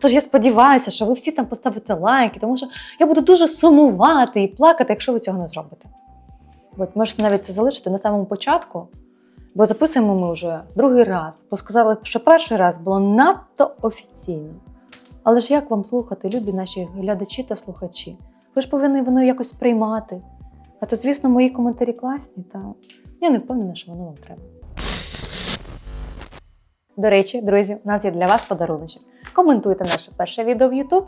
Тож я сподіваюся, що ви всі там поставите лайки, тому що я буду дуже сумувати і плакати, якщо ви цього не зробите. От можете навіть це залишити на самому початку, бо записуємо ми вже другий раз, бо сказали, що перший раз було надто офіційно. Але ж як вам слухати, любі наші глядачі та слухачі? Ви ж повинні воно якось сприймати. А то, звісно, мої коментарі класні, та я не впевнена, що воно вам треба. До речі, друзі, у нас є для вас подаруночок. Коментуйте наше перше відео в YouTube,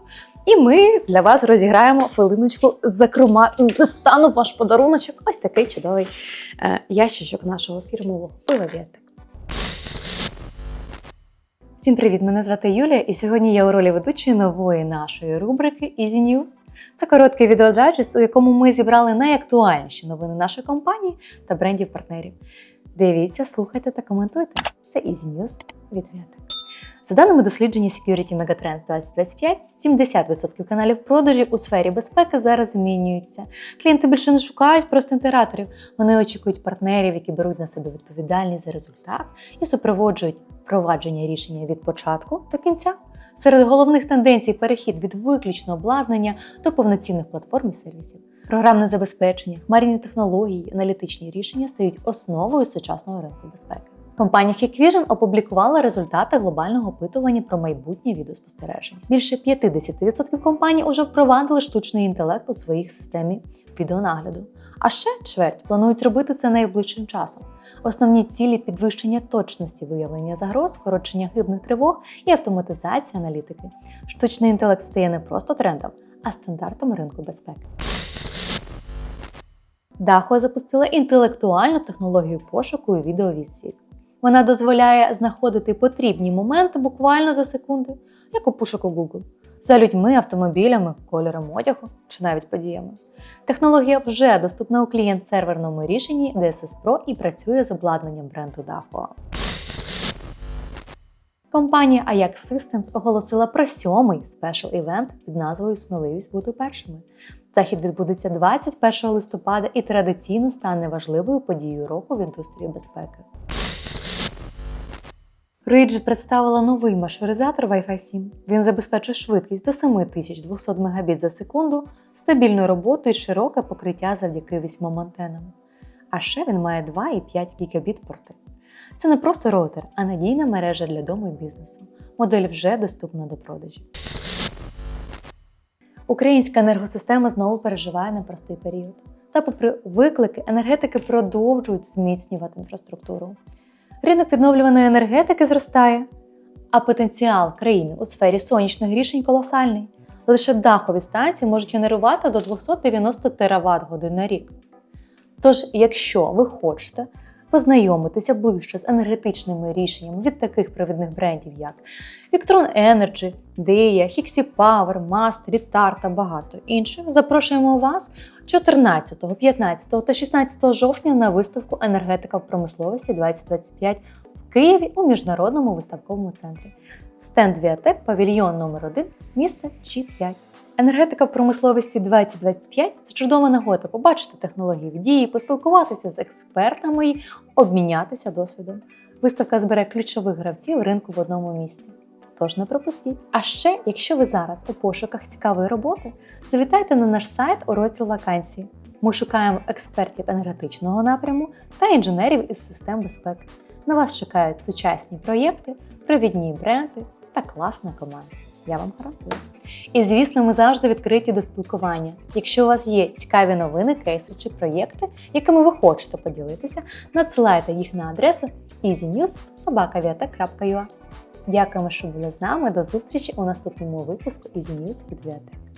і ми для вас розіграємо хвилиночку закрома. Достану ваш подаруночок. Ось такий чудовий е, ящичок нашого фірмового пива. Всім привіт! Мене звати Юлія, і сьогодні я у ролі ведучої нової нашої рубрики Easy News. Це короткий відеоджайджест, у якому ми зібрали найактуальніші новини нашої компанії та брендів-партнерів. Дивіться, слухайте та коментуйте. Це Easy News від Вєтик. За даними дослідження Security Megatrends 2025, 70% каналів продажів у сфері безпеки зараз змінюються. Клієнти більше не шукають просто інтеграторів. Вони очікують партнерів, які беруть на себе відповідальність за результат і супроводжують впровадження рішення від початку до кінця. Серед головних тенденцій перехід від виключного обладнання до повноцінних платформ і сервісів. Програмне забезпечення, хмарні технології, аналітичні рішення стають основою сучасного ринку безпеки. Компанія Hikvision опублікувала результати глобального опитування про майбутнє відеоспостереження. Більше 50% компаній уже впровадили штучний інтелект у своїх системі відеонагляду. А ще чверть планують зробити це найближчим часом. Основні цілі підвищення точності виявлення загроз, скорочення хибних тривог і автоматизація аналітики. Штучний інтелект стає не просто трендом, а стандартом ринку безпеки. Дахо запустила інтелектуальну технологію пошуку і відеовізсік. Вона дозволяє знаходити потрібні моменти буквально за секунди, як у пошуку Google, за людьми, автомобілями, кольором одягу чи навіть подіями. Технологія вже доступна у клієнт-серверному рішенні DSS Pro і працює з обладнанням бренду Dahua. Компанія Ajax Systems оголосила про сьомий спешл івент під назвою Сміливість бути першими. Захід відбудеться 21 листопада і традиційно стане важливою подією року в індустрії безпеки. Rigid представила новий маршрутизатор Wi-Fi 7. Він забезпечує швидкість до 7200 Мбіт за секунду, стабільну роботу і широке покриття завдяки вісьмом антенам. А ще він має 2,5 Гбіт порти. Це не просто роутер, а надійна мережа для дому і бізнесу. Модель вже доступна до продажі. Українська енергосистема знову переживає непростий період. Та, попри виклики, енергетики продовжують зміцнювати інфраструктуру. Ринок відновлюваної енергетики зростає, а потенціал країни у сфері сонячних рішень колосальний. Лише дахові станції можуть генерувати до 290 ТВт годин на рік. Тож, якщо ви хочете познайомитися ближче з енергетичними рішеннями від таких провідних брендів, як Victron Energy, Deia, Hixie Power, Master, Ritar та багато інших, запрошуємо вас 14, 15 та 16 жовтня на виставку Енергетика в промисловості 2025 в Києві у міжнародному виставковому центрі. Стенд Віатек, павільйон номер 1 місце G5. Енергетика в промисловості 2025 це чудова нагода побачити технології в дії, поспілкуватися з експертами і обмінятися досвідом. Виставка збере ключових гравців ринку в одному місці. Тож не пропустіть. А ще, якщо ви зараз у пошуках цікавої роботи, завітайте на наш сайт у розділ вакансії. Ми шукаємо експертів енергетичного напряму та інженерів із систем безпеки. На вас чекають сучасні проєкти, провідні бренди та класна команда. Я вам гарантую. І звісно, ми завжди відкриті до спілкування. Якщо у вас є цікаві новини, кейси чи проєкти, якими ви хочете поділитися, надсилайте їх на адресу easynews.sobakaviatek.ua. Дякуємо, що були з нами. До зустрічі у наступному випуску EasyNews від Viatek.